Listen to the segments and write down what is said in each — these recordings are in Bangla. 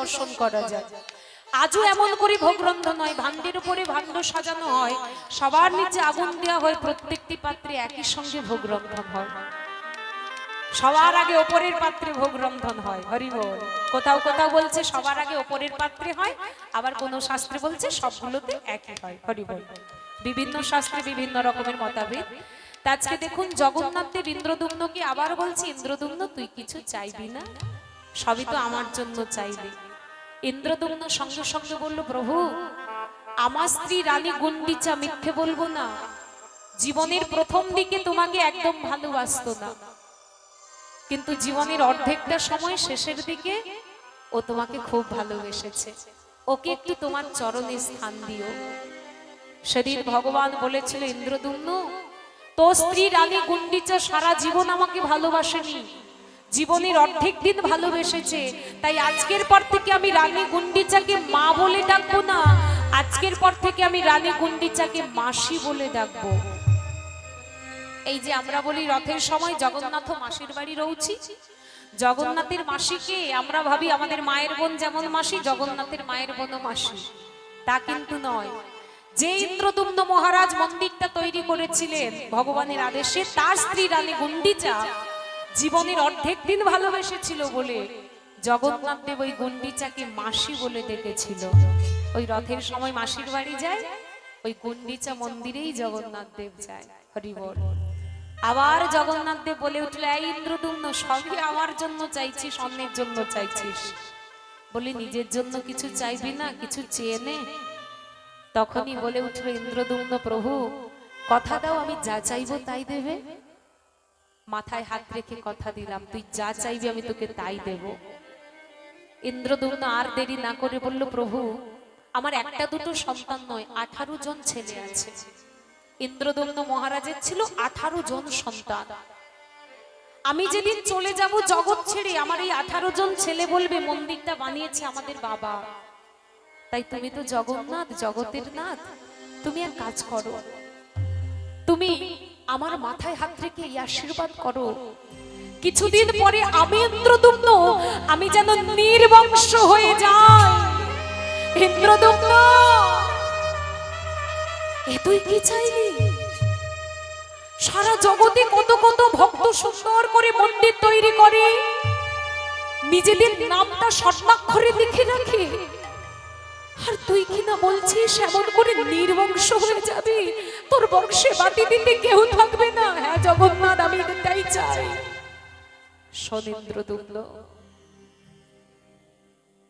দর্শন করা যায়। আজও এমন করে ভোগ রন্ধন হয় ভান্ডের উপরে ভাণ্ড সাজানো হয়। সবার নিচে আগুন দেওয়া হয়, প্রত্যেকটি পাত্রে একই সঙ্গে ভোগ রন্ধন হয়। সবার আগে ওপরের পাত্রে ভোগ রন্ধন হয়, হরি বল। কোথাও কোথাও বলছে সবার আগে ওপরের পাত্রে হয়, আবার কোন শাস্ত্রে বলছে সবগুলোতে একই হয়, হরি বল। বিভিন্ন শাস্ত্রে বিভিন্ন রকমের মতাবেদ তা আজকে দেখুন, জগন্নাথ দেব ইন্দ্রদুম্নকে আবার বলছে, ইন্দ্রদুম্ন, তুই কিছু চাইবি না? সবই তো আমার জন্য চাইবি। ইন্দ্রদুম্ন সঙ্গে সঙ্গে বলল, প্রভু, আমার স্ত্রী রানী গুন্ডিচা মিথ্যে বলব না। জীবনের প্রথম দিকে তোমাকে একদম ভালোবাসতো না। কিন্তু জীবনের অর্ধেকটা সময় শেষের দিকে ও তোমাকে খুব ভালোবেসেছে। ওকে একটু তোমার চরণে স্থান দিও। সেদিন ভগবান বলেছিল ইন্দ্রদুম্ন তো স্ত্রী রানী গুন্ডিচা সারা জীবন আমাকে ভালোবাসেনি। জীবনের অর্ধেক দিন ভালোবেসেছে। তাই আজকের পর থেকে আমি রানী গুন্ডিচাকে মা বলে ডাকবো না। আজকের পর থেকে আমি রানী গুন্ডিচাকে মাসি বলে ডাকবো। এই যে আমরা বলি রথের সময় জগন্নাথ মাসির বাড়ি রয়েছি। জগন্নাথের মাসিকে আমরা ভাবি আমাদের মায়ের বোন যেমন মাসি জগন্নাথের মায়ের বোনও মাসি। তা কিন্তু নয়। যে ইন্দ্রদুম্ন মহারাজ মন্দিরটা তৈরি করেছিলেন ভগবানের আদেশে তার স্ত্রী রানী গুন্ডিচা জীবনের অর্ধেক দিন ভালোবেসেছিল বলে জগন্নাথ দেব ওই গুন্ডিচাকে মাসি বলে ডেকেছিল। ওই রথের সময় মাসির বাড়ি যায়, ওই গুন্ডিচা মন্দিরেই জগন্নাথ দেব যায়, হরিবল। আবার জগন্নাথ দেব বলে উঠলে, এই ইন্দ্রদুম্ন, সবই আমার জন্য চাইছিস, অন্যের জন্য চাইছিস। বলে, নিজের জন্য কিছু চাইবি না, কিছু চেয়ে নে। তখনই বলে উঠল, ইন্দ্রদুম্ন প্রভু, কথা দাও, আমি যা চাইব তাই দেবে। মাথায় হাত রেখে কথা দিলাম, তুই যা চাইবি আমি তোকে তাই দেব। ইন্দ্রদুম্ন আর দেরি না করে বলল, প্রভু, আমার একটা দুটো সন্তান নয়, আঠারো জন ছেলে আছে। ইন্দ্রদম্ন মহারাজের ছিল আঠারো জন সন্তান। আমি যেদিন চলে যাব জগৎ ছেড়ে আমার এই আঠারো জন ছেলে বলবে, মন্দিরটা বানিয়েছে আমাদের বাবা। তাই তুমি তো জগন্নাথ, জগতের নাথ। তুমি এক কাজ করো, তুমি আমার মাথায় হাত রেখে এই আশীর্বাদ করো। কিছুদিন পরে আমি ইন্দ্রদম্ন আমি যেন নির্বংশ হয়ে যাই। ইন্দ্রদম্ন এ তুই কি চাইলি? সারা জগতে কত কত ভক্ত সুন্দর করে মন্দির তৈরি করে। নিজেদের নামটা স্বর্ণাক্ষরে লিখে রাখে। আর তুই কি না বলছিস, এমন করে নির্বংশ হয়ে যাবি? তোর বংশে বাতি দিতে কেউ থাকবে না। হ্যাঁ জগন্নাথ, আমি এটাই চাই। সনেন্দ্র দুগ্ল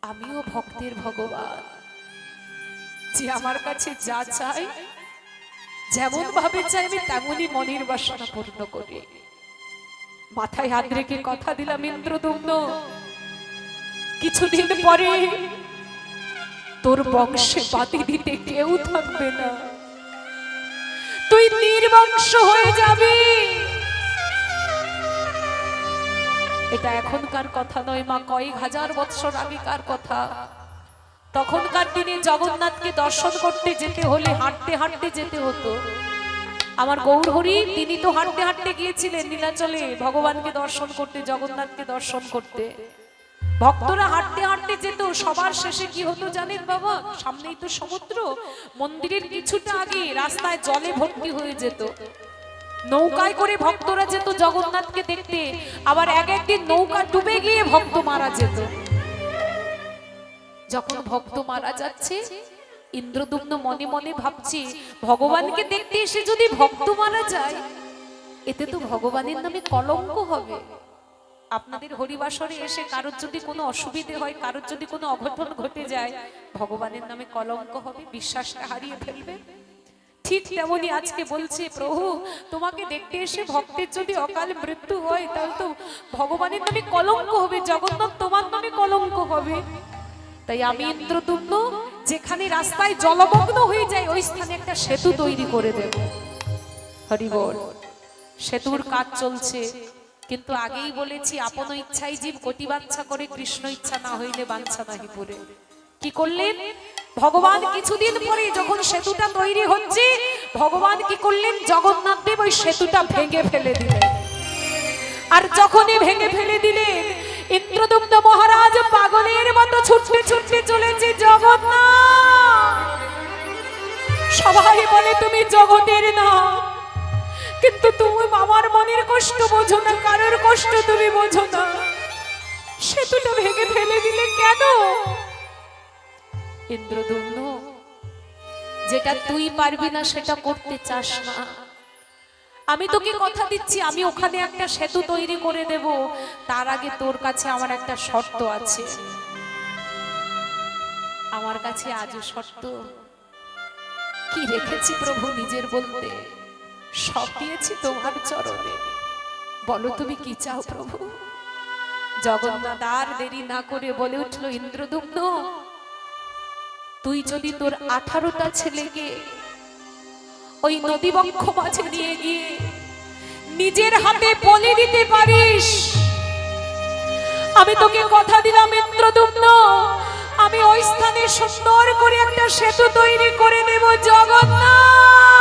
আমিও ভক্তের ভগবান। যে আমার কাছে যা চাই যেমন ভাবে চাই আমি তেমনই মনের বাসনা পূর্ণ করি। মাথায় হাত রেখে কথা দিলাম, ইন্দ্রদম্ন। কিছুদিন পরে তোর বংশে বাতি দিতে কেউ থাকবে না। তুই নির্বংশ হয়ে যাবি। এটা এখনকার কথা নয় মা, কয়েক হাজার বৎসর আগেকার কথা। তখনকার দিনে জগন্নাথকে দর্শন করতে যেতে হলে হাঁটতে হাঁটতে যেতে হতো। আমার গৌরহরি, তিনি তো হাঁটতে হাঁটতে গিয়েছিলেন নীলাচলে, ভগবানকে দর্শন করতে, জগন্নাথকে দর্শন করতে। ভক্তরা হাঁটতে হাঁটতে যেত, সবার শেষে কি হতো জানেন বাবা? সামনেই তো সমুদ্র, মন্দিরের কিছুটা আগে রাস্তায় জলে ভর্তি হয়ে যেত। নৌকায় করে ভক্তরা যেত জগন্নাথকে দেখতে, আবার এক একদিন নৌকা ডুবে গিয়ে ভক্ত মারা যেত। যখন ভক্ত মারা যাচ্ছে, ইন্দ্রদুম্ন মনে মনে ভাবছে, ভগবানকে দেখতে এসে যদি ভক্ত মারা যায়, এতে তো ভগবানের নামে কলঙ্ক হবে। আপনাদের হরিবাসরে এসে কারোর যদি কোনো অসুবিধে হয়, কারোর যদি কোনো অঘটন ঘটে যায়, ভগবানের নামে কলঙ্ক হবে, বিশ্বাসটা হারিয়ে ফেলবে। ঠিক তেমনি আজকে বলছে, প্রভু, তোমাকে দেখতে এসে ভক্তের যদি অকাল মৃত্যু হয়, তাহলে তো ভগবানের নামে কলঙ্ক হবে, জগন্নাথ তোমার নামে কলঙ্ক হবে। তাই আমি ইন্দ্রদুম্ন, যেখানে রাস্তায় জলমগ্ন হয়ে যায়, ওই স্থানে একটা সেতু তৈরি করে দেব। হরিবল, সেতুর কাজ চলছে। কিন্তু আগেই বলেছি আপন ইচ্ছাই জীব কোটি বাঞ্ছা করে কৃষ্ণ ইচ্ছা না হইলে বাঞ্ছা নাহি পুরে কি করলেন? ভগবান কিছুদিন পরে যখন সেতুটা তৈরি হচ্ছে ভগবান কি করলেন? জগন্নাথ দেব ওই সেতুটা ভেঙে ফেলে দিলেন। আর যখনই ভেঙে ফেলে দিলেন ইন্দ্রদুম্ন মহারাজ পাগলের মতো ছুটতে ছুটতে চলেছে জগন্নাথ। সবাই বলে তুমি জগতের না। কিন্তু তুমি আমার মনের কষ্ট বোঝো না, কারোর কষ্ট তুমি বোঝো না। সেতুটা ভেঙে ফেলে দিলে কেন? যেটা তুই পারবি না, সেটা করতে চাস না। আমি তোকে কথা দিচ্ছি, আমি ওখানে একটা সেতু তৈরি করে দেব। তার আগে তোর কাছে আমার একটা শর্ত আছে। আমার কাছে আজও শর্ত। কি রেখেছি প্রভু নিজের বলতে? সব দিয়েছি তোমার চরণে। বলো তুমি কি চাও প্রভু? জগন্নাথ আর দেরি না করে বলে উঠল ইন্দ্রদুম্ন তুই যদি তোর আঠারোটা ছেলেকে ওই নদী বক্ষ মাঝে নিয়ে গিয়ে নিজের হাতে বলে দিতে পারিস, আমি তোকে কথা দিলাম ইন্দ্রদুম্ন আমি ওই স্থানে সুন্দর করে একটা সেতু তৈরি করে দেব জগন্নাথ!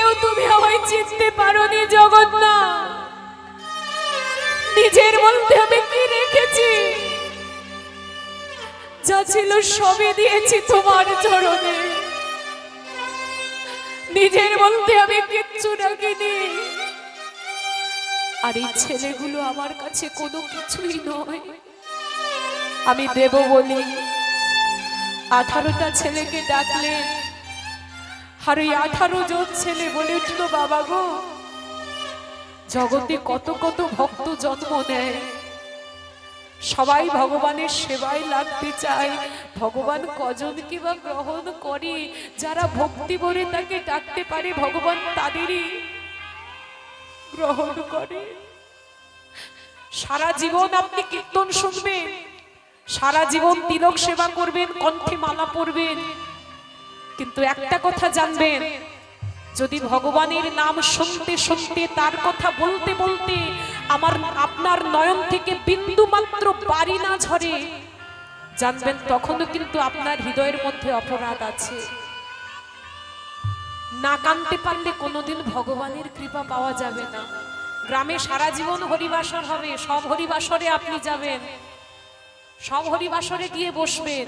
এতদিনেও তুমি আমায় চিনতে পারোনি, জগন্নাথ। নিজের মধ্যে আমি কি রেখেছি? যা ছিল সবই দিয়েছি তোমার চরণে। নিজের মধ্যে আমি কিচ্ছু রাখিনি। আর এই ছেলেগুলো আমার কাছে কোনো কিছুই নয়। আমি দেব বলি আঠারোটা ছেলেকে ডাকলেন। আর আঠারো জন ছেলে বলে উঠল, বাবা গো, জগতে কত কত ভক্ত জন্ম নেয়। সবাই ভগবানের সেবায় লাগতে চায়। ভগবান কজনকে বা গ্রহণ করে? যারা ভক্তি ভরে তাকে ডাকতে পারে, ভগবান তাদেরই গ্রহণ করে। সারা জীবন আপনি কীর্তন শুনবেন, সারা জীবন তিলক সেবা করবেন, কণ্ঠে মালা পরবেন কিন্তু একটা কথা জানবেন, যদি ভগবানের নাম শুনতে শুনতে, তার কথা বলতে বলতে আমার আপনার নয়ন থেকে বিন্দু মাত্র বাড়ি না ঝরে, জানবেন তখনও কিন্তু আপনার হৃদয়ের মধ্যে অপরাধ আছে। না কানতে পারলে কোনোদিন ভগবানের কৃপা পাওয়া যাবে না। গ্রামে সারা জীবন হরিবাসর হবে, সব হরিবাসরে আপনি যাবেন, সব হরিবাসরে গিয়ে বসবেন।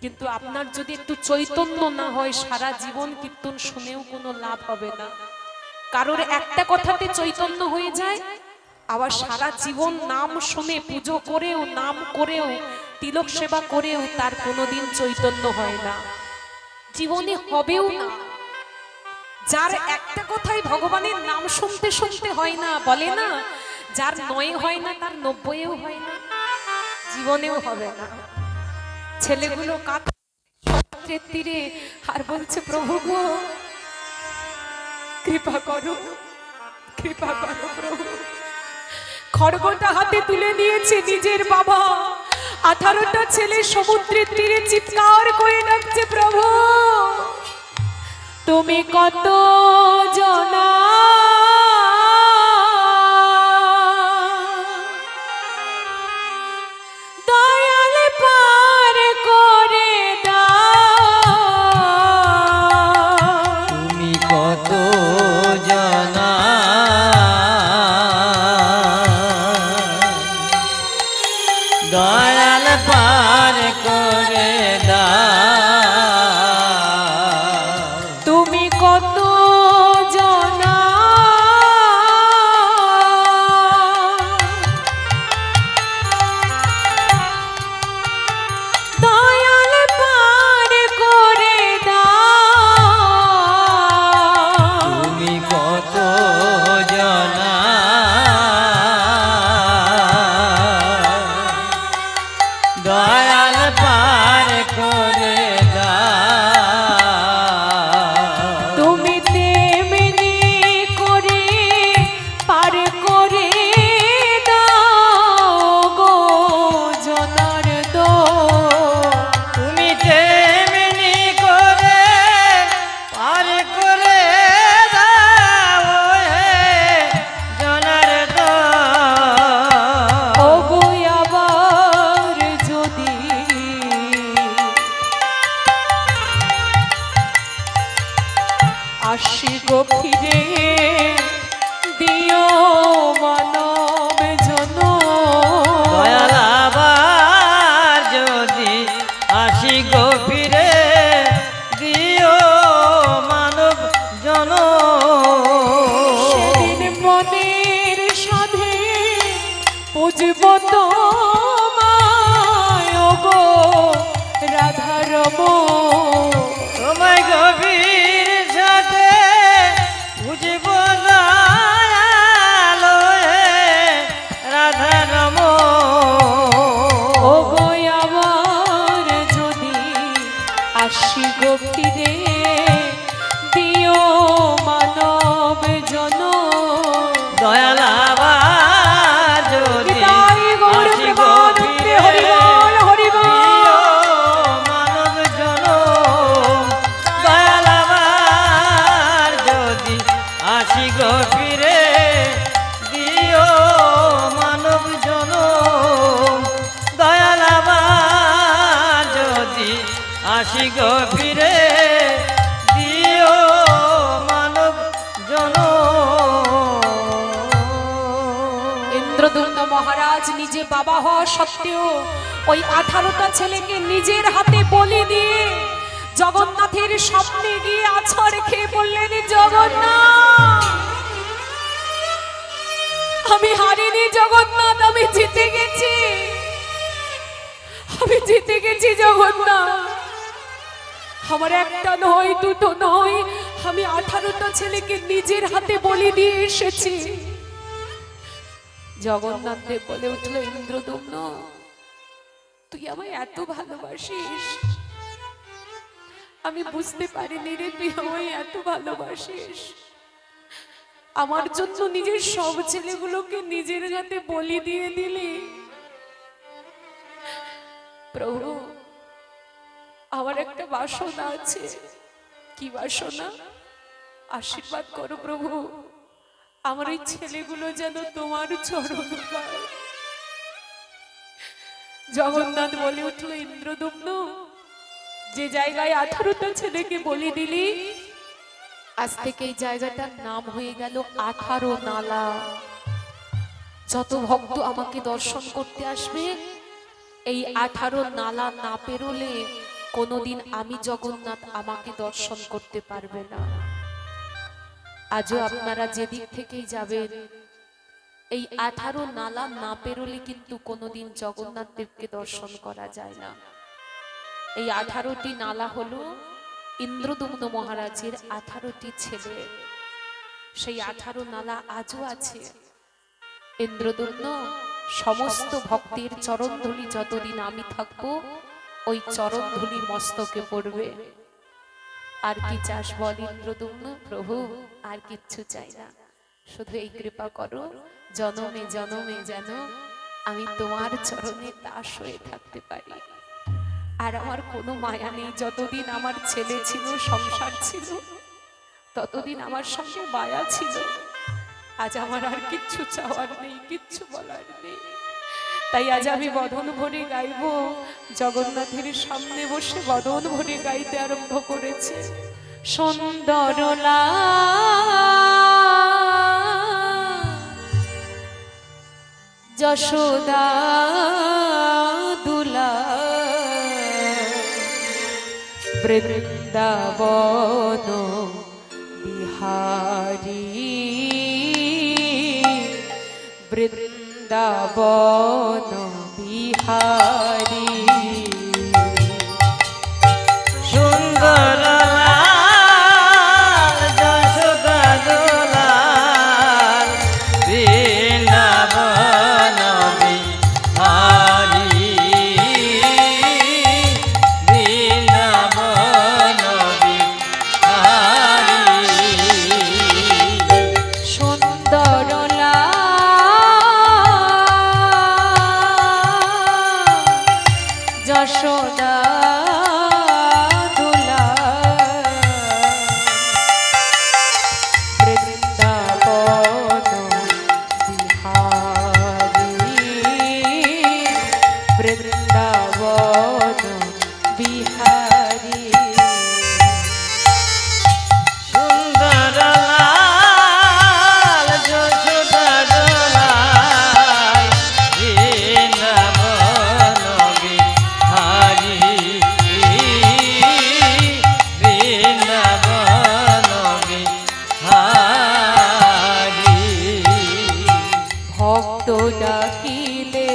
কিন্তু আপনার যদি একটু চৈতন্য না হয়, সারা জীবন কীর্তন শুনেও কোনো লাভ হবে না। কারোর একটা কথাতে চৈতন্য হয়ে যায়, আবার সারা জীবন নাম শুনে, পুজো করেও, নাম করেও, তিলক সেবা করেও তার কোনোদিন চৈতন্য হয় না। জীবনে হবেও না। যার একটা কথাই ভগবানের নাম শুনতে শুনতে হয় না, বলে না, যার নয় হয় না, তার নব্বইও হয় না। জীবনেও হবে না। ছেলেগুলো কাত তীরে আর বলছে, প্রভু গো, কৃপা করো কৃপা করো প্রভু। খড়গটা হাতে তুলে নিয়েছে নিজের বাবা। আঠারোটা ছেলে সমুদ্রের তীরে চিৎকার করে ডাকছে, প্রভু, তুমি কত আসি গো দিও মানব জন ইন্দ্রদুম্ন মহারাজ নিজে বাবা হওয়া সত্ত্বেও ওই আঠারোটা ছেলেকে নিজের হাতে বলি দিয়ে জগন্নাথের স্বপ্নে গিয়ে আছড় খেয়ে বললেন, জগন্নাথ, আমি হারিনি জগন্নাথ, আমি জিতে গেছি। আমি জিতে গেছি জগন্নাথ। আমার একটা নয়, দুটো নয়। আমি আঠারোটা ছেলেকে নিজের হাতে বলি দিয়ে এসেছি। জগন্নাথ দেব বলে উঠল, ইন্দ্রদম্ন, তুই আমায় এত ভালোবাসিস। আমি বুঝতে পারিনি রে, তুই আমায় এত ভালোবাসিস। আমার জন্য নিজের সব ছেলেগুলোকে নিজের হাতে বলি দিয়ে দিলি। প্রভু আমার একটা বাসনা আছে। কি বাসনা? আশীর্বাদ করো প্রভু। আমার এই ছেলেগুলো যেন তোমার চরণ জগন্নাথ বলে উঠল, ইন্দ্রদম্ন, যে জায়গায় আঠারোটা ছেলেকে বলে দিলি, আজ থেকে এই জায়গাটার নাম হয়ে গেল আঠারো নালা। যত ভক্ত আমাকে দর্শন করতে আসবে, এই আঠারো নালা না পেরোলে কোনোদিন আমি জগন্নাথ আমাকে দর্শন করতে পারবে না। আজও আপনারা যেদিক থেকেই যাবেন, এই আঠারো নালা না পেরোলে কিন্তু কোনোদিন জগন্নাথ দেবকে দর্শন করা যায় না। এই আঠারোটি নালা হলো ইন্দ্রদুম্ন মহারাজের আঠারোটি ছেলে। সেই আঠারো নালা আজও আছে। ইন্দ্রদুম্ন, সমস্ত ভক্তের চরণধুলি যতদিন আমি থাকব ওই চরণধুলি মস্তকে পড়বে। আর কি চাস বল ইন্দ্রদুম্ন প্রভু, আর কিচ্ছু চাই না। শুধু এই কৃপা করো, জনমে জনমে যেন আমি তোমার চরণে দাস হয়ে থাকতে পারি। আর আমার কোনো মায়া নেই, যতদিন আমার ছেলে ছিল, সংসার ছিল, ততদিন আমার সঙ্গে মায়া ছিল। আজ আমার আর কিচ্ছু চাওয়ার নেই, কিচ্ছু বলার নেই। তাই আজ আমি বদন ভরে গাইব। জগন্নাথের সামনে বসে বদন ভরে গাইতে আরম্ভ করেছে। সুন্দরলা যশোদা দুলা বৃন্দাবন বৃন্দাবন বিহারী। ডাকিলে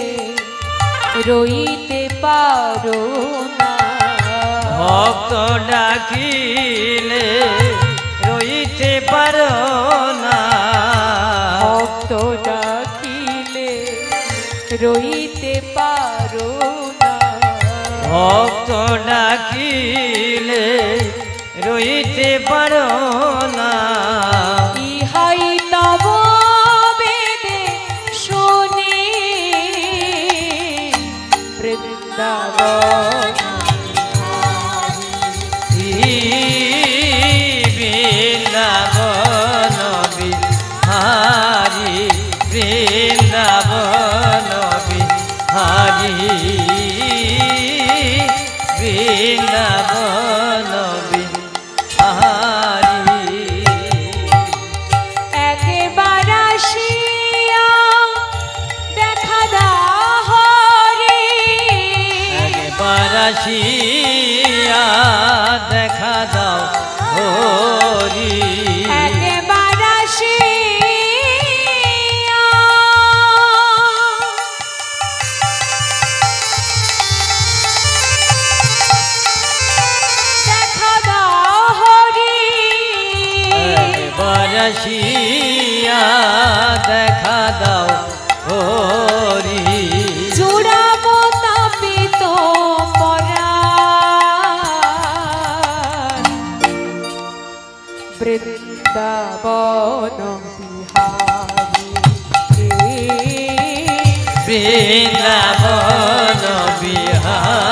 রইতে পারো না। ভক্ত ডাকিলে রইতে পারো না। ভক্ত ডাকিলে রইতে পারো না। ভক্ত ডাকিলে রইতে পারো না। বৃন্দাবন দেখা দাও হরি। জুড়াবো তাপিত পরাণ বৃন্দাবন বিহারী। বৃন্দাবন বিহারি।